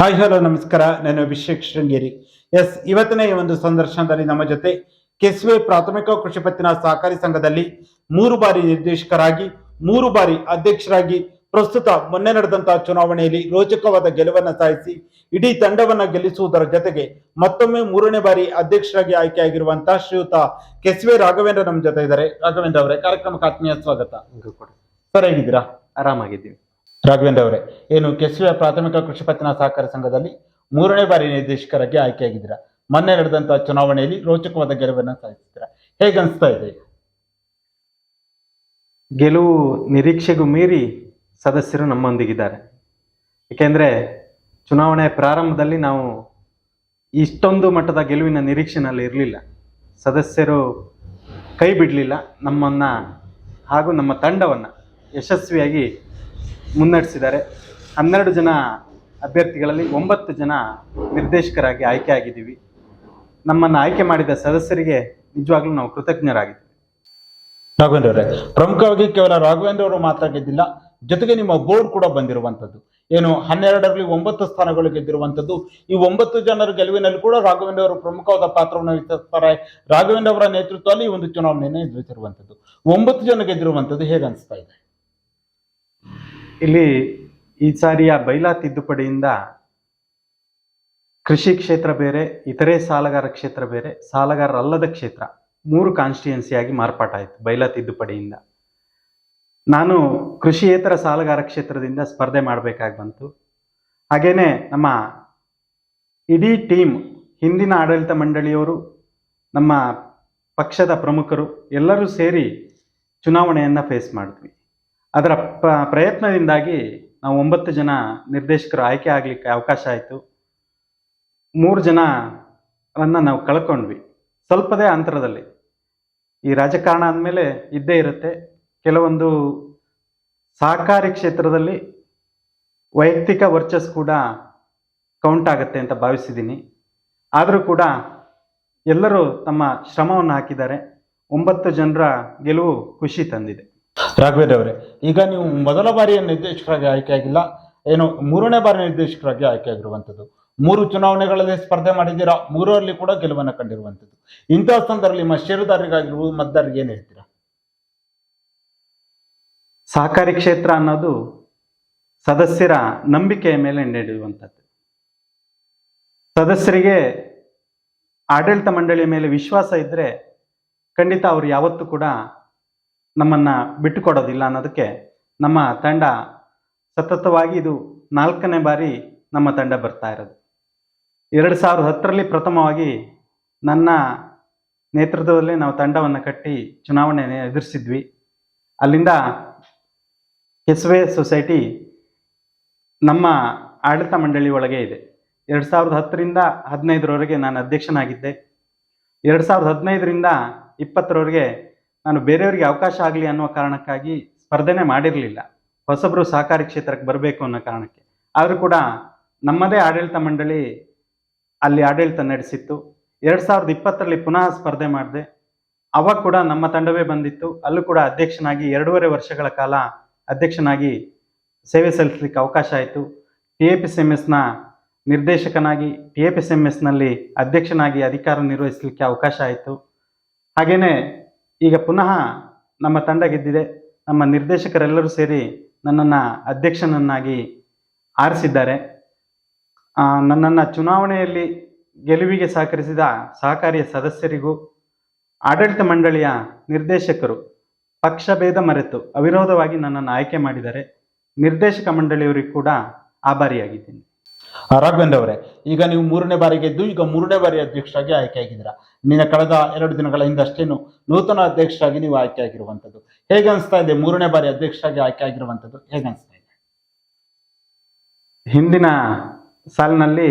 Hi hello ನಮಸ್ಕಾರ. ನಾನು Abhishek Sringeri. S ಇವತ್ತಿನ ಈ ಒಂದು ಸಂದರ್ಶನದಲ್ಲಿ ನಮ್ಮ ಜೊತೆ ಕೆಸ್ವೆ ಪ್ರಾಥಮಿಕ ಕೃಷಿ ಪತ್ತಿನ ಸಹಕಾರಿ ಸಂಘದಲ್ಲಿ ಮೂರು ಬಾರಿ ನಿರ್ದೇಶಕರಾಗಿ ಮೂರು ಬಾರಿ ಅಧ್ಯಕ್ಷರಾಗಿ ಪ್ರಸ್ತುತ ಮೊನ್ನೆ ನಡೆದಂತಹ ಚುನಾವಣೆಯಲ್ಲಿ ರೋಚಕವಾದ ಗೆಲುವನ್ನ ಸಾಧಿಸಿ ಇಡೀ ತಂಡವನ್ನ ಗೆಲ್ಲಿಸುವುದರ ಜೊತೆಗೆ ಮತ್ತೊಮ್ಮೆ ಮೂರನೇ ಬಾರಿ ಅಧ್ಯಕ್ಷರಾಗಿ ಆಯ್ಕೆಯಾಗಿರುವಂತಹ ಶ್ರೀಯುತ ಕೆಸ್ವೆ ರಾಘವೇಂದ್ರ ನಮ್ಮ ಜೊತೆ ಇದ್ದಾರೆ. ರಾಘವೇಂದ್ರ ಅವರೇ ಕಾರ್ಯಕ್ರಮಕ್ಕೆ ಆತ್ಮೀಯ ಸ್ವಾಗತ. ಸರ್ ಹೇಗಿದ್ದೀರಾ? ಆರಾಮಾಗಿದ್ದೀವಿ. ರಾಘವೇಂದ್ರ ಅವರೇ, ಏನು ಕೆಸುವೆ ಪ್ರಾಥಮಿಕ ಕೃಷಿ ಪತ್ತಿನ ಸಹಕಾರ ಸಂಘದಲ್ಲಿ ಮೂರನೇ ಬಾರಿ ನಿರ್ದೇಶಕರಾಗಿ ಆಯ್ಕೆಯಾಗಿದ್ದೀರಾ? ಮೊನ್ನೆ ನಡೆದಂತಹ ಚುನಾವಣೆಯಲ್ಲಿ ರೋಚಕವಾದ ಗೆಲುವನ್ನು ಸಾಧಿಸಿದ್ದೀರಾ? ಹೇಗೆ ಅನಿಸ್ತಾ ಇದೆ? ಗೆಲುವು ನಿರೀಕ್ಷೆಗೂ ಮೀರಿ ಸದಸ್ಯರು ನಮ್ಮೊಂದಿಗಿದ್ದಾರೆ. ಏಕೆಂದರೆ ಚುನಾವಣೆ ಪ್ರಾರಂಭದಲ್ಲಿ ನಾವು ಇಷ್ಟೊಂದು ಮಟ್ಟದ ಗೆಲುವಿನ ನಿರೀಕ್ಷೆನಲ್ಲಿ ಇರಲಿಲ್ಲ. ಸದಸ್ಯರು ಕೈ ಬಿಡಲಿಲ್ಲ ನಮ್ಮನ್ನು ಹಾಗೂ ನಮ್ಮ ತಂಡವನ್ನು ಯಶಸ್ವಿಯಾಗಿ ಮುನ್ನಡೆಸಿದ್ದಾರೆ. ಹನ್ನೆರಡು ಜನ ಅಭ್ಯರ್ಥಿಗಳಲ್ಲಿ ಒಂಬತ್ತು ಜನ ನಿರ್ದೇಶಕರಾಗಿ ಆಯ್ಕೆ ಆಗಿದ್ದೀವಿ ನಮ್ಮನ್ನು ಆಯ್ಕೆ ಮಾಡಿದ ಸದಸ್ಯರಿಗೆ ನಿಜವಾಗ್ಲೂ ನಾವು ಕೃತಜ್ಞರಾಗಿದ್ದೀವಿ. ರಾಘವೇಂದ್ರ ಅವರೇ, ಪ್ರಮುಖವಾಗಿ ಕೇವಲ ರಾಘವೇಂದ್ರ ಅವರು ಮಾತ್ರ ಜೊತೆಗೆ ನಿಮ್ಮ ಬೋರ್ಡ್ ಕೂಡ ಬಂದಿರುವಂತದ್ದು ಏನು, ಹನ್ನೆರಡರಲ್ಲಿ ಒಂಬತ್ತು ಸ್ಥಾನಗಳು ಗೆದ್ದಿರುವಂತದ್ದು ಈ ಒಂಬತ್ತು ಜನರ ಗೆಲುವಿನಲ್ಲಿ ಕೂಡ ರಾಘವೇಂದ್ರ ಅವರು ಪ್ರಮುಖವಾದ ಪಾತ್ರವನ್ನು ವಹಿಸುತ್ತಾರೆ. ರಾಘವೇಂದ್ರ ಅವರ ನೇತೃತ್ವದಲ್ಲಿ ಈ ಒಂದು ಚುನಾವಣೆಯನ್ನು ಎದುರಿಸಿರುವಂಥದ್ದು. ಒಂಬತ್ತು ಜನ ಗೆದ್ದಿರುವಂಥದ್ದು ಹೇಗೆ ಅನಿಸ್ತಾ ಇದೆ? ಇಲ್ಲಿ ಈ ಸಾರಿಯ ಬೈಲಾ ತಿದ್ದುಪಡಿಯಿಂದ ಕೃಷಿ ಕ್ಷೇತ್ರ ಬೇರೆ, ಇತರೆ ಸಾಲಗಾರ ಕ್ಷೇತ್ರ ಬೇರೆ, ಸಾಲಗಾರರಲ್ಲದ ಕ್ಷೇತ್ರ, ಮೂರು ಕಾನ್ಸ್ಟಿಟ್ಯೂನ್ಸಿಯಾಗಿ ಮಾರ್ಪಾಟಾಯಿತು ಬೈಲಾ ತಿದ್ದುಪಡಿಯಿಂದ. ನಾನು ಕೃಷಿಯೇತರ ಸಾಲಗಾರ ಕ್ಷೇತ್ರದಿಂದ ಸ್ಪರ್ಧೆ ಮಾಡಬೇಕಾಗಿ ಬಂತು. ಹಾಗೇನೆ ನಮ್ಮ ಇಡೀ ಟೀಮ್, ಹಿಂದಿನ ಆಡಳಿತ ಮಂಡಳಿಯವರು, ನಮ್ಮ ಪಕ್ಷದ ಪ್ರಮುಖರು ಎಲ್ಲರೂ ಸೇರಿ ಚುನಾವಣೆಯನ್ನು ಫೇಸ್ ಮಾಡಿದ್ವಿ. ಅದರ ಪ್ರಯತ್ನದಿಂದಾಗಿ ನಾವು ಒಂಬತ್ತು ಜನ ನಿರ್ದೇಶಕರು ಆಯ್ಕೆ ಆಗಲಿಕ್ಕೆ ಅವಕಾಶ ಆಯಿತು. ಮೂರು ಜನರನ್ನ ನಾವು ಕಳ್ಕೊಂಡ್ವಿ. ಸ್ವಲ್ಪದೇ ಅಂತರದಲ್ಲಿ. ಈ ರಾಜಕಾರಣ ಅಂದಮೇಲೆ ಇದ್ದೇ ಇರುತ್ತೆ. ಕೆಲವೊಂದು ಸಹಕಾರಿ ಕ್ಷೇತ್ರದಲ್ಲಿ ವೈಯಕ್ತಿಕ ವರ್ಚಸ್ ಕೂಡ ಕೌಂಟ್ ಆಗುತ್ತೆ ಅಂತ ಭಾವಿಸಿದ್ದೀನಿ. ಆದರೂ ಕೂಡ ಎಲ್ಲರೂ ತಮ್ಮ ಶ್ರಮವನ್ನು ಹಾಕಿದ್ದಾರೆ. ಒಂಬತ್ತು ಜನರ ಗೆಲುವು ಖುಷಿ ತಂದಿದೆ. ರಾಘವೇಂದ್ರ ಅವರೇ, ಈಗ ನೀವು ಮೊದಲ ಬಾರಿಯ ನಿರ್ದೇಶಕರಾಗಿ ಆಯ್ಕೆಯಾಗಿಲ್ಲ, ಏನು ಮೂರನೇ ಬಾರಿ ನಿರ್ದೇಶಕರಾಗಿ ಆಯ್ಕೆಯಾಗಿರುವಂಥದ್ದು. ಮೂರು ಚುನಾವಣೆಗಳಲ್ಲಿ ಸ್ಪರ್ಧೆ ಮಾಡಿದ್ದೀರಾ? ಮೂರರಲ್ಲಿ ಕೂಡ ಗೆಲುವನ್ನು ಕಂಡಿರುವಂಥದ್ದು. ಇಂತಹ ಸಂದರ್ಭದಲ್ಲಿ ನಿಮ್ಮ ಷೇರುದಾರರಿಗಾಗಿರ್ಬೋದು, ಮತದಾರರಿಗೆ ಏನು ಹೇಳ್ತೀರಾ? ಸಹಕಾರಿ ಕ್ಷೇತ್ರ ಅನ್ನೋದು ಸದಸ್ಯರ ನಂಬಿಕೆಯ ಮೇಲೆ ನಡೆಯುವಂಥದ್ದು. ಸದಸ್ಯರಿಗೆ ಆಡಳಿತ ಮಂಡಳಿಯ ಮೇಲೆ ವಿಶ್ವಾಸ ಇದ್ದರೆ ಖಂಡಿತ ಅವರು ಯಾವತ್ತೂ ಕೂಡ ನಮ್ಮನ್ನು ಬಿಟ್ಟುಕೊಡೋದಿಲ್ಲ ಅನ್ನೋದಕ್ಕೆ ನಮ್ಮ ತಂಡ ಸತತವಾಗಿ ಇದು ನಾಲ್ಕನೇ ಬಾರಿ ನಮ್ಮ ತಂಡ ಬರ್ತಾ ಇರೋದು. ಎರಡು ಸಾವಿರದ ಹತ್ತರಲ್ಲಿ ಪ್ರಥಮವಾಗಿ ನನ್ನ ನೇತೃತ್ವದಲ್ಲಿ ನಾವು ತಂಡವನ್ನು ಕಟ್ಟಿ ಚುನಾವಣೆ ಎದುರಿಸಿದ್ವಿ. ಅಲ್ಲಿಂದ ಕೆಸುವೆ ಸೊಸೈಟಿ ನಮ್ಮ ಆಡಳಿತ ಮಂಡಳಿ ಒಳಗೆ ಇದೆ. ಎರಡು ಸಾವಿರದ ಹತ್ತರಿಂದ ಹದಿನೈದರವರೆಗೆ ನಾನು ಅಧ್ಯಕ್ಷನಾಗಿದ್ದೆ. ಎರಡು ಸಾವಿರದ ಹದಿನೈದರಿಂದ ಇಪ್ಪತ್ತರವರೆಗೆ ನಾನು ಬೇರೆಯವರಿಗೆ ಅವಕಾಶ ಆಗಲಿ ಅನ್ನೋ ಕಾರಣಕ್ಕಾಗಿ ಸ್ಪರ್ಧೆನೇ ಮಾಡಿರಲಿಲ್ಲ. ಹೊಸಬರು ಸಹಕಾರಿ ಕ್ಷೇತ್ರಕ್ಕೆ ಬರಬೇಕು ಅನ್ನೋ ಕಾರಣಕ್ಕೆ. ಆದರೂ ಕೂಡ ನಮ್ಮದೇ ಆಡಳಿತ ಮಂಡಳಿ ಅಲ್ಲಿ ಆಡಳಿತ ನಡೆಸಿತ್ತು. ಎರಡು ಸಾವಿರದ ಇಪ್ಪತ್ತರಲ್ಲಿ ಪುನಃ ಸ್ಪರ್ಧೆ ಮಾಡಿದೆ. ಅವಾಗ ಕೂಡ ನಮ್ಮ ತಂಡವೇ ಬಂದಿತ್ತು. ಅಲ್ಲೂ ಕೂಡ ಅಧ್ಯಕ್ಷನಾಗಿ ಎರಡೂವರೆ ವರ್ಷಗಳ ಕಾಲ ಅಧ್ಯಕ್ಷನಾಗಿ ಸೇವೆ ಸಲ್ಲಿಸಲಿಕ್ಕೆ ಅವಕಾಶ ಆಯಿತು. T A P C M ಎಸ್ನ ನಿರ್ದೇಶಕನಾಗಿ T A P C M ಎಸ್ನಲ್ಲಿ ಅಧ್ಯಕ್ಷನಾಗಿ ಅಧಿಕಾರ ನಿರ್ವಹಿಸಲಿಕ್ಕೆ ಅವಕಾಶ ಆಯಿತು. ಹಾಗೆಯೇ ಈಗ ಪುನಃ ನಮ್ಮ ತಂಡ ಗೆದ್ದಿದೆ ನಮ್ಮ ನಿರ್ದೇಶಕರೆಲ್ಲರೂ ಸೇರಿ ನನ್ನನ್ನು ಅಧ್ಯಕ್ಷನನ್ನಾಗಿ ಆರಿಸಿದ್ದಾರೆ. ನನ್ನನ್ನು ಚುನಾವಣೆಯಲ್ಲಿ ಗೆಲುವಿಗೆ ಸಹಕರಿಸಿದ ಸಹಕಾರಿಯ ಸದಸ್ಯರಿಗೂ ಆಡಳಿತ ಮಂಡಳಿಯ ನಿರ್ದೇಶಕರು ಪಕ್ಷಭೇದ ಮರೆತು ಅವಿರೋಧವಾಗಿ ನನ್ನನ್ನು ಆಯ್ಕೆ ಮಾಡಿದ್ದಾರೆ. ನಿರ್ದೇಶಕ ಮಂಡಳಿಯವರಿಗೂ ಕೂಡ ಆಭಾರಿಯಾಗಿದ್ದೀನಿ. ರಾಘವೇಂದ್ರ ಅವರೇ ಈಗ ನೀವು ಮೂರನೇ ಬಾರಿ ಗೆದ್ದು ಈಗ ಮೂರನೇ ಬಾರಿ ಅಧ್ಯಕ್ಷರಾಗಿ ಆಯ್ಕೆಯಾಗಿದ್ದೀರಾ. ನಿನ್ನ ಕಳೆದ ಎರಡು ದಿನಗಳ ಹಿಂದಷ್ಟೇನು ನೂತನ ಅಧ್ಯಕ್ಷರಾಗಿ ನೀವು ಆಯ್ಕೆಯಾಗಿರುವಂಥದ್ದು. ಹೇಗೆ ಅನಿಸ್ತಾ ಇದೆ ಮೂರನೇ ಬಾರಿ ಅಧ್ಯಕ್ಷರಾಗಿ ಆಯ್ಕೆಯಾಗಿರುವಂಥದ್ದು? ಹೇಗೆ ಅನಿಸ್ತಾ ಇದೆ? ಹಿಂದಿನ ಸಾಲಿನಲ್ಲಿ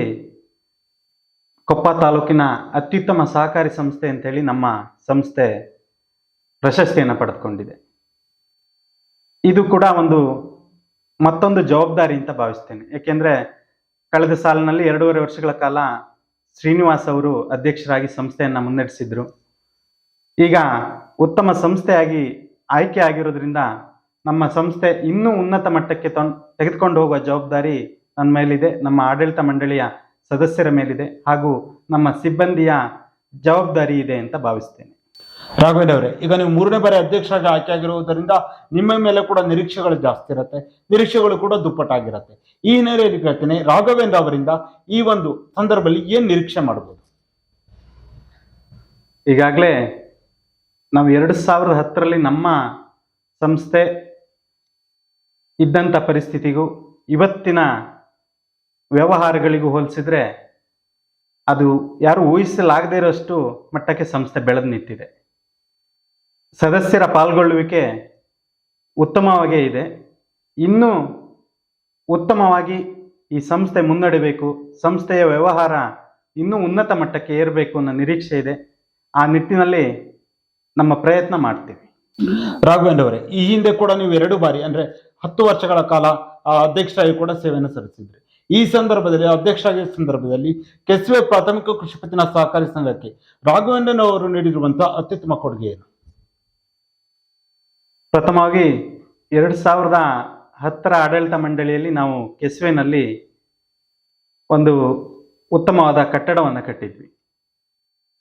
ಕೊಪ್ಪ ತಾಲೂಕಿನ ಅತ್ಯುತ್ತಮ ಸಹಕಾರಿ ಸಂಸ್ಥೆ ಅಂತೇಳಿ ನಮ್ಮ ಸಂಸ್ಥೆ ಪ್ರಶಸ್ತಿಯನ್ನು ಪಡೆದುಕೊಂಡಿದೆ. ಇದು ಕೂಡ ಒಂದು ಮತ್ತೊಂದು ಜವಾಬ್ದಾರಿ ಅಂತ ಭಾವಿಸ್ತೇನೆ. ಏಕೆಂದರೆ ಕಳೆದ ಸಾಲಿನಲ್ಲಿ ಎರಡೂವರೆ ವರ್ಷಗಳ ಕಾಲ ಶ್ರೀನಿವಾಸ್ ಅವರು ಅಧ್ಯಕ್ಷರಾಗಿ ಸಂಸ್ಥೆಯನ್ನು ಮುನ್ನಡೆಸಿದ್ರು. ಈಗ ಉತ್ತಮ ಸಂಸ್ಥೆಯಾಗಿ ಆಯ್ಕೆ ಆಗಿರೋದ್ರಿಂದ ನಮ್ಮ ಸಂಸ್ಥೆ ಇನ್ನೂ ಉನ್ನತ ಮಟ್ಟಕ್ಕೆ ತೊನ್, ತೆಗೆದುಕೊಂಡು ಹೋಗುವ ಜವಾಬ್ದಾರಿ ನನ್ನ ಮೇಲಿದೆ, ನಮ್ಮ ಆಡಳಿತ ಮಂಡಳಿಯ ಸದಸ್ಯರ ಮೇಲಿದೆ ಹಾಗೂ ನಮ್ಮ ಸಿಬ್ಬಂದಿಯ ಜವಾಬ್ದಾರಿ ಇದೆ ಅಂತ ಭಾವಿಸ್ತೇನೆ. ರಾಘವೇಂದ್ರ ಈಗ ನೀವು ಮೂರನೇ ಬಾರಿ ಅಧ್ಯಕ್ಷರಾಗಿ ಆಯ್ಕೆ ಆಗಿರುವುದರಿಂದ ನಿಮ್ಮ ಮೇಲೆ ಕೂಡ ನಿರೀಕ್ಷೆಗಳು ಜಾಸ್ತಿ ಇರುತ್ತೆ, ನಿರೀಕ್ಷೆಗಳು ಕೂಡ ದುಪ್ಪಟ್ಟಾಗಿರುತ್ತೆ. ಈ ಹಿನ್ನೆಲೆಯಲ್ಲಿ ಕೇಳ್ತೇನೆ, ರಾಘವೇಂದ್ರ ಅವರಿಂದ ಈ ಒಂದು ಸಂದರ್ಭದಲ್ಲಿ ಏನ್ ನಿರೀಕ್ಷೆ ಮಾಡಬಹುದು ಈಗಾಗಲೇ ನಾವು ಎರಡು ಸಾವಿರದ ಹತ್ತರಲ್ಲಿ ನಮ್ಮ ಸಂಸ್ಥೆ ಇದ್ದಂಥ ಪರಿಸ್ಥಿತಿಗೂ ಇವತ್ತಿನ ವ್ಯವಹಾರಗಳಿಗೂ ಹೋಲಿಸಿದ್ರೆ ಅದು ಯಾರು ಊಹಿಸಲಾಗದೇ ಇರೋಷ್ಟು ಮಟ್ಟಕ್ಕೆ ಸಂಸ್ಥೆ ಬೆಳೆದು ನಿಂತಿದೆ. ಸದಸ್ಯರ ಪಾಲ್ಗೊಳ್ಳುವಿಕೆ ಉತ್ತಮವಾಗೇ ಇದೆ. ಇನ್ನೂ ಉತ್ತಮವಾಗಿ ಈ ಸಂಸ್ಥೆ ಮುನ್ನಡೆಬೇಕು. ಸಂಸ್ಥೆಯ ವ್ಯವಹಾರ ಇನ್ನೂ ಉನ್ನತ ಮಟ್ಟಕ್ಕೆ ಏರಬೇಕು ಅನ್ನೋ ನಿರೀಕ್ಷೆ ಇದೆ. ಆ ನಿಟ್ಟಿನಲ್ಲಿ ನಮ್ಮ ಪ್ರಯತ್ನ ಮಾಡ್ತೀವಿ. ರಾಘವೇಂದ್ರ ಅವರೇ, ಈ ಹಿಂದೆ ಕೂಡ ನೀವು ಎರಡು ಬಾರಿ, ಅಂದ್ರೆ ಹತ್ತು ವರ್ಷಗಳ ಕಾಲ ಅಧ್ಯಕ್ಷರಾಗಿ ಕೂಡ ಸೇವೆಯನ್ನು ಸಲ್ಲಿಸಿದ್ರಿ. ಈ ಸಂದರ್ಭದಲ್ಲಿ ಅಧ್ಯಕ್ಷರಾಗಿದ್ದ ಸಂದರ್ಭದಲ್ಲಿ ಕೆಸುವೆ ಪ್ರಾಥಮಿಕ ಕೃಷಿ ಪತ್ತಿನ ಸಹಕಾರಿ ಸಂಘಕ್ಕೆ ರಾಘವೇಂದ್ರನ್ ಅವರು ನೀಡಿರುವಂತಹ ಅತ್ಯುತ್ತಮ ಕೊಡುಗೆ ಏನು? ಪ್ರಥಮವಾಗಿ ಎರಡು ಸಾವಿರದ ಹತ್ತರ ಆಡಳಿತ ಮಂಡಳಿಯಲ್ಲಿ ನಾವು ಕೆಸುವೆನಲ್ಲಿ ಒಂದು ಉತ್ತಮವಾದ ಕಟ್ಟಡವನ್ನು ಕಟ್ಟಿದ್ವಿ.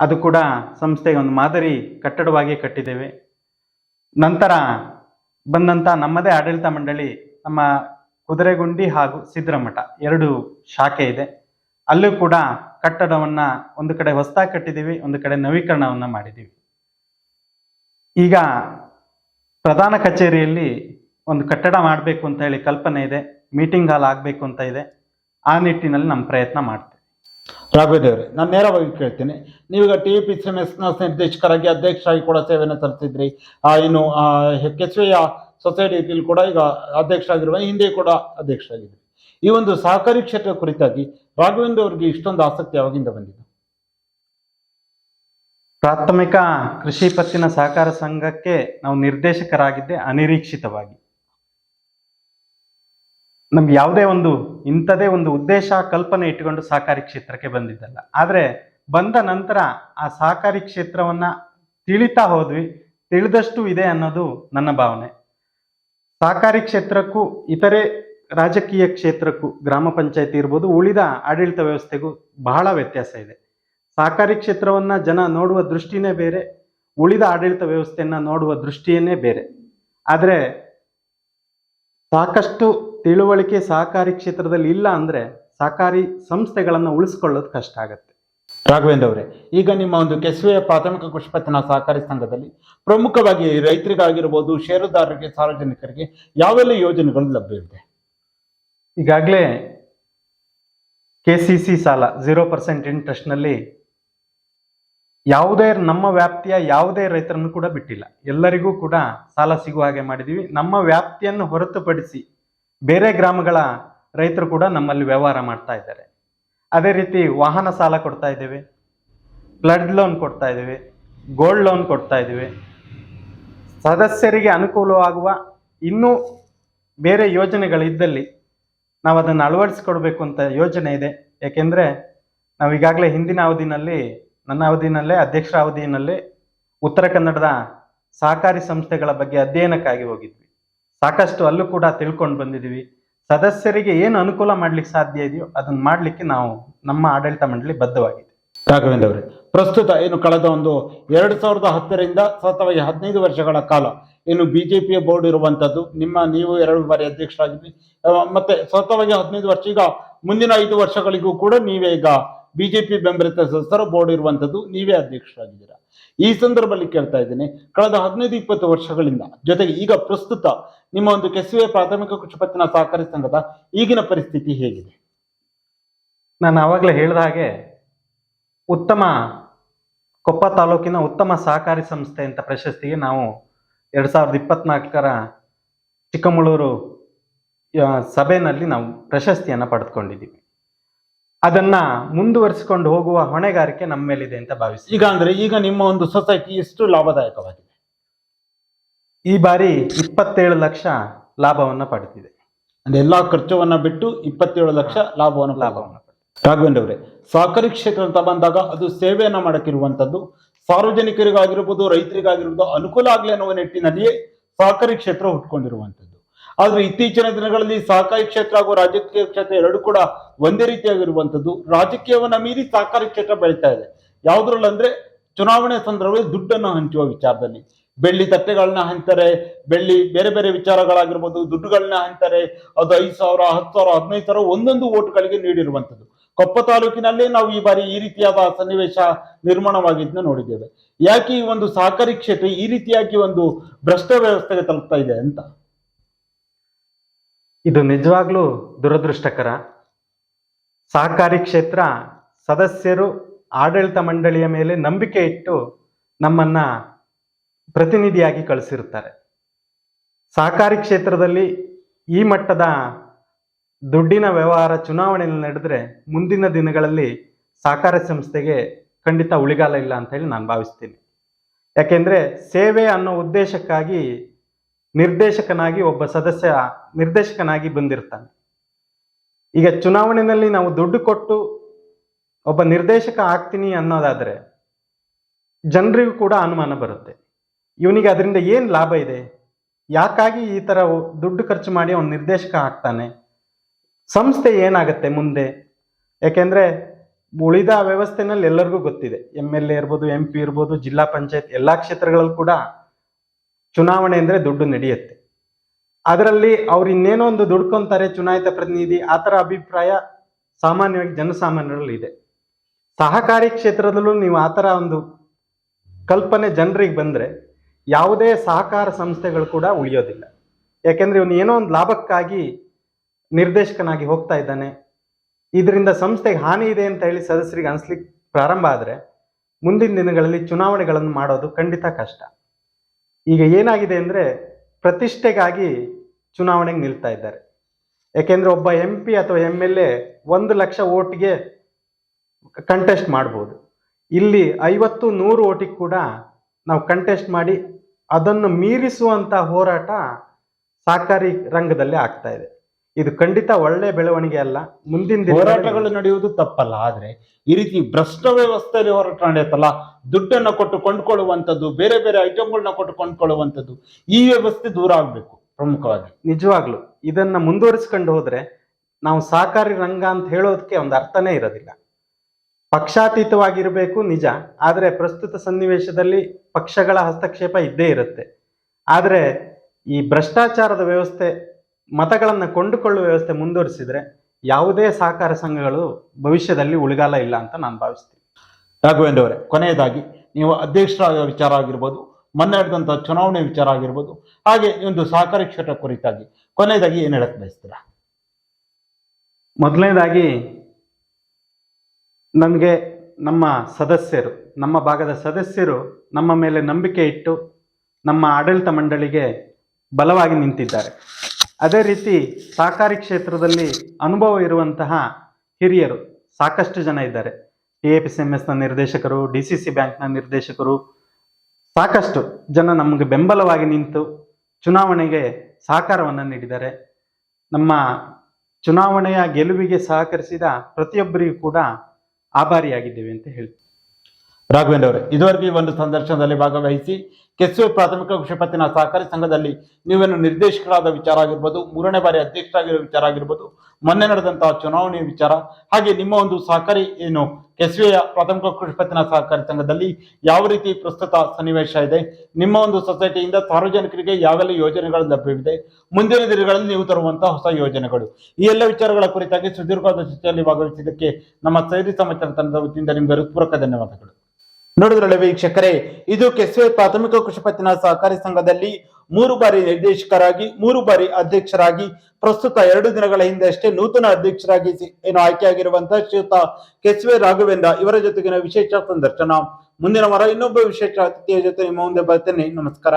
ಅದು ಕೂಡ ಸಂಸ್ಥೆಗೆ ಒಂದು ಮಾದರಿ ಕಟ್ಟಡವಾಗಿ ಕಟ್ಟಿದ್ದೇವೆ. ನಂತರ ಬಂದಂಥ ನಮ್ಮದೇ ಆಡಳಿತ ಮಂಡಳಿ ನಮ್ಮ ಕುದುರೆಗುಂಡಿ ಹಾಗೂ ಸಿದ್ದರಮಠ ಎರಡು ಶಾಖೆ ಇದೆ. ಅಲ್ಲೂ ಕೂಡ ಕಟ್ಟಡವನ್ನು ಒಂದು ಕಡೆ ಹೊಸದಾಗಿ ಕಟ್ಟಿದ್ದೀವಿ, ಒಂದು ಕಡೆ ನವೀಕರಣವನ್ನು ಮಾಡಿದ್ದೀವಿ. ಈಗ ಪ್ರಧಾನ ಕಚೇರಿಯಲ್ಲಿ ಒಂದು ಕಟ್ಟಡ ಮಾಡಬೇಕು ಅಂತ ಹೇಳಿ ಕಲ್ಪನೆ ಇದೆ ಮೀಟಿಂಗ್ ಹಾಲ್ ಆಗಬೇಕು ಅಂತ ಇದೆ, ಆ ನಿಟ್ಟಿನಲ್ಲಿ ನಮ್ಮ ಪ್ರಯತ್ನ ಮಾಡ್ತೇವೆ. ರಾಘವೇಂದ್ರ ಅವರೇ ನಾನು ನೇರವಾಗಿ ಕೇಳ್ತೇನೆ, ನೀವೀಗ T P C M S ನಿರ್ದೇಶಕರಾಗಿ, ಅಧ್ಯಕ್ಷರಾಗಿ ಕೂಡ ಸೇವೆಯನ್ನು ಸಲ್ಲಿಸಿದ್ರಿ ಇನ್ನು ಕೆಸುವೆಯ ಸೊಸೈಟಿಯಲ್ಲಿ ಕೂಡ ಈಗ ಅಧ್ಯಕ್ಷರಾಗಿರುವ, ಹಿಂದೆ ಕೂಡ ಅಧ್ಯಕ್ಷರಾಗಿದ್ರಿ. ಈ ಒಂದು ಸಹಕಾರಿ ಕ್ಷೇತ್ರ ಕುರಿತಾಗಿ ರಾಘವೇಂದ್ರ ಅವರಿಗೆ ಇಷ್ಟೊಂದು ಆಸಕ್ತಿ ಯಾವಾಗಿಂದ ಬಂದಿದೆ ಪ್ರಾಥಮಿಕ ಕೃಷಿ ಪತ್ತಿನ ಸಹಕಾರ ಸಂಘಕ್ಕೆ ನಾವು ನಿರ್ದೇಶಕರಾಗಿದ್ದೆ ಅನಿರೀಕ್ಷಿತವಾಗಿ. ನಮ್ಗೆ ಯಾವುದೇ ಒಂದು ಇಂಥದೇ ಒಂದು ಉದ್ದೇಶ, ಕಲ್ಪನೆ ಇಟ್ಟುಕೊಂಡು ಸಹಕಾರಿ ಕ್ಷೇತ್ರಕ್ಕೆ ಬಂದಿದ್ದಲ್ಲ. ಆದರೆ ಬಂದ ನಂತರ ಆ ಸಹಕಾರಿ ಕ್ಷೇತ್ರವನ್ನ ತಿಳಿತಾ ಹೋದ್ವಿ. ತಿಳಿದಷ್ಟು ಇದೆ ಅನ್ನೋದು ನನ್ನ ಭಾವನೆ. ಸಹಕಾರಿ ಕ್ಷೇತ್ರಕ್ಕೂ, ಇತರೆ ರಾಜಕೀಯ ಕ್ಷೇತ್ರಕ್ಕೂ, ಗ್ರಾಮ ಪಂಚಾಯತಿ ಇರ್ಬೋದು ಉಳಿದ ಆಡಳಿತ ವ್ಯವಸ್ಥೆಗೂ ಬಹಳ ವ್ಯತ್ಯಾಸ ಇದೆ. ಸಹಕಾರಿ ಕ್ಷೇತ್ರವನ್ನ ಜನ ನೋಡುವ ದೃಷ್ಟಿನೇ ಬೇರೆ ಉಳಿದ ಆಡಳಿತ ವ್ಯವಸ್ಥೆಯನ್ನ ನೋಡುವ ದೃಷ್ಟಿಯನ್ನೇ ಬೇರೆ. ಆದರೆ ಸಾಕಷ್ಟು ತಿಳುವಳಿಕೆ ಸಹಕಾರಿ ಕ್ಷೇತ್ರದಲ್ಲಿ ಇಲ್ಲ ಅಂದ್ರೆ ಸಹಕಾರಿ ಸಂಸ್ಥೆಗಳನ್ನು ಉಳಿಸ್ಕೊಳ್ಳೋದು ಕಷ್ಟ ಆಗತ್ತೆ. ರಾಘವೇಂದ್ರ ಅವರೇ ಈಗ ನಿಮ್ಮ ಒಂದು ಕೆಸುವೆಯ ಪ್ರಾಥಮಿಕ ಕೃಷಿ ಪತ್ತಿನ ಸಹಕಾರಿ ಸಂಘದಲ್ಲಿ ಪ್ರಮುಖವಾಗಿ ರೈತರಿಗಾಗಿರ್ಬೋದು ಷೇರುದಾರರಿಗೆ ಸಾರ್ವಜನಿಕರಿಗೆ ಯಾವೆಲ್ಲ ಯೋಜನೆಗಳು ಲಭ್ಯವಿದೆ ಈಗಾಗಲೇ ಕೆ ಸಿ ಸಿ ಸಾಲ ಜೀರೋ ಪರ್ಸೆಂಟ್ ಇಂಟ್ರೆಸ್ಟ್ನಲ್ಲಿ ಯಾವುದೇ ನಮ್ಮ ವ್ಯಾಪ್ತಿಯ ಯಾವುದೇ ರೈತರನ್ನು ಕೂಡ ಬಿಟ್ಟಿಲ್ಲ. ಎಲ್ಲರಿಗೂ ಕೂಡ ಸಾಲ ಸಿಗುವ ಹಾಗೆ ಮಾಡಿದ್ದೀವಿ ನಮ್ಮ ವ್ಯಾಪ್ತಿಯನ್ನು ಹೊರತುಪಡಿಸಿ ಬೇರೆ ಗ್ರಾಮಗಳ ರೈತರು ಕೂಡ ನಮ್ಮಲ್ಲಿ ವ್ಯವಹಾರ ಮಾಡ್ತಾ ಇದ್ದಾರೆ. ಅದೇ ರೀತಿ ವಾಹನ ಸಾಲ ಕೊಡ್ತಾ ಇದ್ದೇವೆ. ಫ್ಲಡ್ ಲೋನ್ ಕೊಡ್ತಾ ಇದ್ದೇವೆ. ಗೋಲ್ಡ್ ಲೋನ್ ಕೊಡ್ತಾ ಇದ್ದೇವೆ. ಸದಸ್ಯರಿಗೆ ಅನುಕೂಲವಾಗುವ ಇನ್ನೂ ಬೇರೆ ಯೋಜನೆಗಳಿದ್ದಲ್ಲಿ ನಾವು ಅದನ್ನು ಅಳವಡಿಸ್ಕೊಡ್ಬೇಕು ಅಂತ ಯೋಜನೆ ಇದೆ. ಯಾಕೆಂದ್ರೆ ನಾವು ಈಗಾಗಲೇ ಹಿಂದಿನ ಅವಧಿನಲ್ಲಿ ನನ್ನ ಅವಧಿನಲ್ಲೇ, ಅಧ್ಯಕ್ಷರ ಅವಧಿನಲ್ಲೇ ಉತ್ತರ ಕನ್ನಡದ ಸಹಕಾರಿ ಸಂಸ್ಥೆಗಳ ಬಗ್ಗೆ ಅಧ್ಯಯನಕ್ಕಾಗಿ ಹೋಗಿದ್ವಿ. ಸಾಕಷ್ಟು ಅಲ್ಲೂ ಕೂಡ ತಿಳ್ಕೊಂಡು ಬಂದಿದ್ದೀವಿ. ಸದಸ್ಯರಿಗೆ ಏನು ಅನುಕೂಲ ಮಾಡ್ಲಿಕ್ಕೆ ಸಾಧ್ಯ ಇದೆಯೋ ಅದನ್ನ ಮಾಡ್ಲಿಕ್ಕೆ ನಾವು ನಮ್ಮ ಆಡಳಿತ ಮಂಡಳಿ ಬದ್ಧವಾಗಿದೆ. ರಾಘವೇಂದ್ರ ಅವರೇ, ಪ್ರಸ್ತುತ ಏನು ಕಳೆದ ಒಂದು ಎರಡು ಸಾವಿರದ ಹತ್ತರಿಂದ ಸತತವಾಗಿ ಹದಿನೈದು ವರ್ಷಗಳ ಕಾಲ ಏನು ಬಿಜೆಪಿಯ ಬೋರ್ಡ್ ಇರುವಂತದ್ದು ನಿಮ್ಮ ನೀವು ಎರಡು ಬಾರಿ ಅಧ್ಯಕ್ಷರಾಗಿದ್ವಿ ಮತ್ತೆ ಸತತವಾಗಿ ಹದಿನೈದು ವರ್ಷ, ಈಗ ಮುಂದಿನ ಐದು ವರ್ಷಗಳಿಗೂ ಕೂಡ ನೀವೇ ಈಗ ಬಿಜೆಪಿ ಬೆಂಬಲಿತ ಸದಸ್ಯರ ಬೋರ್ಡ್ ಇರುವಂತದ್ದು ನೀವೇ ಅಧ್ಯಕ್ಷರಾಗಿದ್ದೀರಾ? ಈ ಸಂದರ್ಭದಲ್ಲಿ ಕೇಳ್ತಾ ಇದ್ದೀನಿ, ಕಳೆದ ಹದಿನೈದು, ಇಪ್ಪತ್ತು ವರ್ಷಗಳಿಂದ ಜೊತೆಗೆ ಈಗ ಪ್ರಸ್ತುತ ನಿಮ್ಮ ಒಂದು ಕೆಸುವೆ ಪ್ರಾಥಮಿಕ ಕೃಷಿ ಪತ್ತಿನ ಸಹಕಾರಿ ಸಂಘದ ಈಗಿನ ಪರಿಸ್ಥಿತಿ ಹೇಗಿದೆ? ನಾನು ಆವಾಗಲೇ ಹೇಳಿದ ಹಾಗೆ ಉತ್ತಮ ಕೊಪ್ಪ ತಾಲೂಕಿನ ಉತ್ತಮ ಸಹಕಾರಿ ಸಂಸ್ಥೆ ಅಂತ ಪ್ರಶಸ್ತಿಗೆ ನಾವು ಎರಡ್ ಸಾವಿರದ ಇಪ್ಪತ್ನಾಲ್ಕರ ಚಿಕ್ಕಮಗಳೂರು ಸಭೆಯಲ್ಲಿ ನಾವು ಪ್ರಶಸ್ತಿಯನ್ನು ಪಡೆದುಕೊಂಡಿದ್ದೀವಿ. ಅದನ್ನ ಮುಂದುವರಿಸಿಕೊಂಡು ಹೋಗುವ ಹೊಣೆಗಾರಿಕೆ ನಮ್ಮ ಮೇಲಿದೆ ಅಂತ ಭಾವಿಸಿ ಈಗ ಅಂದ್ರೆ ಈಗ ನಿಮ್ಮ ಒಂದು ಸೊಸೈಟಿ ಎಷ್ಟು ಲಾಭದಾಯಕವಾಗಿದೆ? ಈ ಬಾರಿ ಇಪ್ಪತ್ತೇಳು ಲಕ್ಷ ಲಾಭವನ್ನ ಪಡೆದಿದೆ. ಅಂದ್ರೆ ಎಲ್ಲಾ ಖರ್ಚವನ್ನ ಬಿಟ್ಟು ಇಪ್ಪತ್ತೇಳು ಲಕ್ಷ ಲಾಭವನ್ನು ಲಾಭವನ್ನು ರಾಘವೇಂದ್ರ ಅವರೇ ಸಹಕಾರಿ ಕ್ಷೇತ್ರ ಅಂತ ಬಂದಾಗ ಅದು ಸೇವೆಯನ್ನ ಮಾಡಕ್ಕಿರುವಂತದ್ದು ಸಾರ್ವಜನಿಕರಿಗಾಗಿರ್ಬೋದು ರೈತರಿಗಾಗಿರ್ಬೋದು ಅನುಕೂಲ ಆಗ್ಲಿ ಅನ್ನುವ ನಿಟ್ಟಿನಲ್ಲಿಯೇ ಸಹಕಾರಿ ಕ್ಷೇತ್ರ ಹುಟ್ಕೊಂಡಿರುವಂತದ್ದು ಆದ್ರೆ ಇತ್ತೀಚಿನ ದಿನಗಳಲ್ಲಿ ಸಹಕಾರಿ ಕ್ಷೇತ್ರ ಹಾಗೂ ರಾಜಕೀಯ ಕ್ಷೇತ್ರ ಎರಡು ಕೂಡ ಒಂದೇ ರೀತಿಯಾಗಿರುವಂತದ್ದು ರಾಜಕೀಯವನ್ನ ಮೀರಿ ಸಹಕಾರಿ ಕ್ಷೇತ್ರ ಬೆಳೀತಾ ಇದೆ. ಯಾವ್ದ್ರಲ್ಲಂದ್ರೆ ಚುನಾವಣೆ ಸಂದರ್ಭದಲ್ಲಿ ದುಡ್ಡನ್ನು ಹಂಚುವ ವಿಚಾರದಲ್ಲಿ. ಬೆಳ್ಳಿ ತಟ್ಟೆಗಳನ್ನ ಹಂಚ್ತಾರೆ, ಬೆಳ್ಳಿ ಬೇರೆ ಬೇರೆ ವಿಚಾರಗಳಾಗಿರ್ಬೋದು, ದುಡ್ಡುಗಳನ್ನ ಹಂಚ್ತಾರೆ, ಅದು ಐದು ಸಾವಿರ, ಹತ್ತು ಸಾವಿರ, ಹದಿನೈದು ಸಾವಿರ ಒಂದೊಂದು ಓಟ್ಗಳಿಗೆ ನೀಡಿರುವಂತದ್ದು ಕೊಪ್ಪ ತಾಲೂಕಿನಲ್ಲೇ ನಾವು ಈ ಬಾರಿ ಈ ರೀತಿಯಾದ ಸನ್ನಿವೇಶ ನಿರ್ಮಾಣವಾಗಿದ್ದನ್ನ ನೋಡಿದ್ದೇವೆ. ಯಾಕೆ ಈ ಒಂದು ಸಹಕಾರಿ ಕ್ಷೇತ್ರ ಈ ರೀತಿಯಾಗಿ ಒಂದು ಭ್ರಷ್ಟ ವ್ಯವಸ್ಥೆಗೆ ತಲುಪ್ತಾ ಇದೆ ಅಂತ? ಇದು ನಿಜವಾಗ್ಲೂ ದುರದೃಷ್ಟಕರ. ಸಹಕಾರಿ ಕ್ಷೇತ್ರ ಸದಸ್ಯರು ಆಡಳಿತ ಮಂಡಳಿಯ ಮೇಲೆ ನಂಬಿಕೆ ಇಟ್ಟು ನಮ್ಮನ್ನ ಪ್ರತಿನಿಧಿಯಾಗಿ ಕಳಿಸಿರುತ್ತಾರೆ. ಸಹಕಾರಿ ಕ್ಷೇತ್ರದಲ್ಲಿ ಈ ಮಟ್ಟದ ದುಡ್ಡಿನ ವ್ಯವಹಾರ ಚುನಾವಣೆಯಲ್ಲಿ ನಡೆದ್ರೆ ಮುಂದಿನ ದಿನಗಳಲ್ಲಿ ಸಹಕಾರ ಸಂಸ್ಥೆಗೆ ಖಂಡಿತ ಉಳಿಗಾಲ ಇಲ್ಲ ಅಂತ ಹೇಳಿ ನಾನು ಭಾವಿಸ್ತೀನಿ. ಯಾಕೆಂದ್ರೆ ಸೇವೆ ಅನ್ನೋ ಉದ್ದೇಶಕ್ಕಾಗಿ ನಿರ್ದೇಶಕನಾಗಿ ಒಬ್ಬ ಸದಸ್ಯ, ನಿರ್ದೇಶಕನಾಗಿ ಬಂದಿರ್ತಾನೆ. ಈಗ ಚುನಾವಣೆಯಲ್ಲಿ ನಾವು ದುಡ್ಡು ಕೊಟ್ಟು ಒಬ್ಬ ನಿರ್ದೇಶಕ ಆಗ್ತೀನಿ ಅನ್ನೋದಾದ್ರೆ ಜನರಿಗೂ ಕೂಡ ಅನುಮಾನ ಬರುತ್ತೆ. ಇವನಿಗೆ ಅದರಿಂದ ಏನು ಲಾಭ ಇದೆ? ಯಾಕಾಗಿ ಈ ತರ ದುಡ್ಡು ಖರ್ಚು ಮಾಡಿ ಅವನು ನಿರ್ದೇಶಕ ಆಗ್ತಾನೆ? ಸಂಸ್ಥೆ ಏನಾಗುತ್ತೆ ಮುಂದೆ? ಯಾಕೆಂದ್ರೆ ಉಳಿದ ವ್ಯವಸ್ಥೆನಲ್ಲಿ ಎಲ್ಲರಿಗೂ ಗೊತ್ತಿದೆ. ಎಂ ಎಲ್ ಎ ಇರ್ಬೋದು, ಎಂ ಪಿ ಇರ್ಬೋದು, ಜಿಲ್ಲಾ ಪಂಚಾಯತ್ ಎಲ್ಲಾ ಕ್ಷೇತ್ರಗಳಲ್ಲೂ ಕೂಡ ಚುನಾವಣೆ ಅಂದ್ರೆ ದುಡ್ಡು ನಡೆಯುತ್ತೆ. ಅದರಲ್ಲಿ ಅವ್ರು ಇನ್ನೇನೋ ಒಂದು ದುಡ್ಕೊಂತಾರೆ ಚುನಾಯಿತ ಪ್ರತಿನಿಧಿ, ಆ ಥರ ಅಭಿಪ್ರಾಯ ಸಾಮಾನ್ಯವಾಗಿ ಜನಸಾಮಾನ್ಯರಲ್ಲಿ ಇದೆ. ಸಹಕಾರಿ ಕ್ಷೇತ್ರದಲ್ಲೂ ನೀವು ಆ ಥರ ಒಂದು ಕಲ್ಪನೆ ಜನರಿಗೆ ಬಂದ್ರೆ ಯಾವುದೇ ಸಹಕಾರ ಸಂಸ್ಥೆಗಳು ಕೂಡ ಉಳಿಯೋದಿಲ್ಲ. ಯಾಕೆಂದ್ರೆ ಇವನು ಏನೋ ಒಂದು ಲಾಭಕ್ಕಾಗಿ ನಿರ್ದೇಶಕನಾಗಿ ಹೋಗ್ತಾ ಇದ್ದಾನೆ. ಇದರಿಂದ ಸಂಸ್ಥೆಗೆ ಹಾನಿ ಇದೆ ಅಂತ ಹೇಳಿ ಸದಸ್ಯರಿಗೆ ಅನಿಸ್ಲಿಕ್ಕೆ ಪ್ರಾರಂಭ ಆದ್ರೆ ಮುಂದಿನ ದಿನಗಳಲ್ಲಿ ಚುನಾವಣೆಗಳನ್ನು ಮಾಡೋದು ಖಂಡಿತ ಕಷ್ಟ. ಈಗ ಏನಾಗಿದೆ ಅಂದರೆ ಪ್ರತಿಷ್ಠೆಗಾಗಿ ಚುನಾವಣೆಗೆ ನಿಲ್ತಾ ಇದ್ದಾರೆ. ಯಾಕೆಂದರೆ ಒಬ್ಬ ಎಂ ಪಿ ಅಥವಾ ಎಂ ಎಲ್ ಎ ಒಂದು ಲಕ್ಷ ಓಟಿಗೆ ಕಂಟೆಸ್ಟ್ ಮಾಡ್ಬೋದು. ಇಲ್ಲಿ ಐವತ್ತು ನೂರು ಓಟಿಗೆ ಕೂಡ ನಾವು ಕಂಟೆಸ್ಟ್ ಮಾಡಿ ಅದನ್ನು ಮೀರಿಸುವಂಥ ಹೋರಾಟ ಸಹಕಾರಿ ರಂಗದಲ್ಲಿ ಆಗ್ತಾ ಇದೆ. ಇದು ಖಂಡಿತ ಒಳ್ಳೆ ಬೆಳವಣಿಗೆ ಅಲ್ಲ. ಮುಂದಿನ ಹೋರಾಟಗಳು ನಡೆಯುವುದು ತಪ್ಪಲ್ಲ ಆದ್ರೆ ಈ ರೀತಿ ಭ್ರಷ್ಟ ವ್ಯವಸ್ಥೆಯಲ್ಲಿ ಹೋರಾಟ ನಡೆಯುತ್ತಲ್ಲ ದುಡ್ಡನ್ನ ಕೊಟ್ಟು ಕೊಂಡ್ಕೊಳ್ಳುವಂಥದ್ದು ಬೇರೆ ಬೇರೆ ಐಟಮ್ಗಳನ್ನ ಕೊಟ್ಟು ಕೊಂಡ್ಕೊಳ್ಳುವಂಥದ್ದು ಈ ವ್ಯವಸ್ಥೆ ದೂರ ಆಗ್ಬೇಕು ಪ್ರಮುಖವಾಗಿ. ನಿಜವಾಗ್ಲು ಇದನ್ನ ಮುಂದುವರಿಸ್ಕೊಂಡು ಹೋದ್ರೆ ನಾವು ಸಹಕಾರಿ ರಂಗ ಅಂತ ಹೇಳೋದಕ್ಕೆ ಒಂದು ಅರ್ಥನೇ ಇರೋದಿಲ್ಲ. ಪಕ್ಷಾತೀತವಾಗಿರಬೇಕು ನಿಜ ಆದರೆ ಪ್ರಸ್ತುತ ಸನ್ನಿವೇಶದಲ್ಲಿ ಪಕ್ಷಗಳ ಹಸ್ತಕ್ಷೇಪ ಇದ್ದೇ ಇರುತ್ತೆ. ಆದರೆ ಈ ಭ್ರಷ್ಟಾಚಾರದ ವ್ಯವಸ್ಥೆ ಮತಗಳನ್ನ ಕೊಂಡುಕೊಳ್ಳುವ ವ್ಯವಸ್ಥೆ ಮುಂದುವರಿಸಿದ್ರೆ ಯಾವುದೇ ಸಹಕಾರ ಸಂಘಗಳು ಭವಿಷ್ಯದಲ್ಲಿ ಉಳಿಗಾಲ ಇಲ್ಲ ಅಂತ ನಾನು ಭಾವಿಸ್ತೀನಿ. ರಾಘವೇಂದ್ರ ಅವರೇ ಕೊನೆಯದಾಗಿ ನೀವು ಅಧ್ಯಕ್ಷರಾದ ವಿಚಾರ ಆಗಿರ್ಬೋದು ಮೊನ್ನೆ ನಡೆದಂತಹ ಚುನಾವಣೆ ವಿಚಾರ ಆಗಿರ್ಬೋದು ಹಾಗೆ ಒಂದು ಸಹಕಾರಿ ಕ್ಷೇತ್ರ ಕುರಿತಾಗಿ ಕೊನೆಯದಾಗಿ ಏನು ಹೇಳಕ್ಕೆ ಬಯಸ್ತೀರಾ? ಮೊದಲನೇದಾಗಿ ನಮಗೆ ನಮ್ಮ ಸದಸ್ಯರು ನಮ್ಮ ಭಾಗದ ಸದಸ್ಯರು ನಮ್ಮ ಮೇಲೆ ನಂಬಿಕೆ ಇಟ್ಟು ನಮ್ಮ ಆಡಳಿತ ಮಂಡಳಿಗೆ ಬಲವಾಗಿ ನಿಂತಿದ್ದಾರೆ. ಅದೇ ರೀತಿ ಸಹಕಾರಿ ಕ್ಷೇತ್ರದಲ್ಲಿ ಅನುಭವ ಇರುವಂತಹ ಹಿರಿಯರು ಸಾಕಷ್ಟು ಜನ ಇದ್ದಾರೆ. ಎ ಪಿ ಸಿ ಎಂ ಎಸ್ನ ನಿರ್ದೇಶಕರು, ಡಿ ಸಿ ಸಿ ಬ್ಯಾಂಕ್ನ ನಿರ್ದೇಶಕರು ಸಾಕಷ್ಟು ಜನ ನಮಗೆ ಬೆಂಬಲವಾಗಿ ನಿಂತು ಚುನಾವಣೆಗೆ ಸಹಕಾರವನ್ನು ನೀಡಿದ್ದಾರೆ. ನಮ್ಮ ಚುನಾವಣೆಯ ಗೆಲುವಿಗೆ ಸಹಕರಿಸಿದ ಪ್ರತಿಯೊಬ್ಬರಿಗೂ ಕೂಡ ಆಭಾರಿಯಾಗಿದ್ದೇವೆ ಅಂತ ಹೇಳ್ತೀವಿ ರಾಘವೇಂದ್ರ ಅವರೇ, ಇದುವರೆಗೆ ಈ ಒಂದು ಸಂದರ್ಶನದಲ್ಲಿ ಭಾಗವಹಿಸಿ ಕೆಸೂರು ಪ್ರಾಥಮಿಕ ಕೃಷಿ ಸಹಕಾರಿ ಸಂಘದಲ್ಲಿ ನೀವೇನು ನಿರ್ದೇಶಕರಾದ ವಿಚಾರ ಆಗಿರ್ಬೋದು, ಮೂರನೇ ಬಾರಿ ಅಧ್ಯಕ್ಷರಾಗಿರೋ ವಿಚಾರ ಆಗಿರ್ಬೋದು, ಮೊನ್ನೆ ನಡೆದಂತಹ ಚುನಾವಣೆಯ ವಿಚಾರ, ಹಾಗೆ ನಿಮ್ಮ ಒಂದು ಸಹಕಾರಿ ಏನು ಕೆಸುವೆಯ ಪ್ರಾಥಮಿಕ ಕೃಷಿ ಪತ್ತಿನ ಸಹಕಾರಿ ಸಂಘದಲ್ಲಿ ಯಾವ ರೀತಿ ಪ್ರಸ್ತುತ ಸನ್ನಿವೇಶ ಇದೆ, ನಿಮ್ಮ ಒಂದು ಸೊಸೈಟಿಯಿಂದ ಸಾರ್ವಜನಿಕರಿಗೆ ಯಾವೆಲ್ಲ ಯೋಜನೆಗಳು ಲಭ್ಯವಿದೆ, ಮುಂದಿನ ದಿನಗಳಲ್ಲಿ ನೀವು ತರುವಂತಹ ಹೊಸ ಯೋಜನೆಗಳು, ಈ ಎಲ್ಲ ವಿಚಾರಗಳ ಕುರಿತಾಗಿ ಸುದೀರ್ಘವಾದ ಚರ್ಚೆಯಲ್ಲಿ ಭಾಗವಹಿಸಿದ್ದಕ್ಕೆ ನಮ್ಮ ಸೈರಿ ಸಮಾಚಾರ ತಂಡದ ವತಿಯಿಂದ ನಿಮಗೆ ಹೃತ್ಪೂರ್ವಕ ಧನ್ಯವಾದಗಳು. ನೋಡಿದ್ರಲ್ಲ ವೀಕ್ಷಕರೇ, ಇದು ಕೆಸುವೆ ಪ್ರಾಥಮಿಕ ಕೃಷಿ ಪತ್ತಿನ ಸಹಕಾರಿ ಸಂಘದಲ್ಲಿ ಮೂರು ಬಾರಿ ನಿರ್ದೇಶಕರಾಗಿ, ಮೂರು ಬಾರಿ ಅಧ್ಯಕ್ಷರಾಗಿ, ಪ್ರಸ್ತುತ ಎರಡು ದಿನಗಳ ಹಿಂದೆ ಅಷ್ಟೇ ನೂತನ ಅಧ್ಯಕ್ಷರಾಗಿ ಏನು ಆಯ್ಕೆಯಾಗಿರುವಂತಹ ಶ್ರೀಯುತ ಕೆಸುವೆ ರಾಘವೇಂದ್ರ ಇವರ ಜೊತೆಗಿನ ವಿಶೇಷ ಸಂದರ್ಶನ. ಮುಂದಿನ ವಾರ ಇನ್ನೊಬ್ಬ ವಿಶೇಷ ಅತಿಥಿಯ ಜೊತೆ ನಿಮ್ಮ ಮುಂದೆ ಬರ್ತೇನೆ. ನಮಸ್ಕಾರ.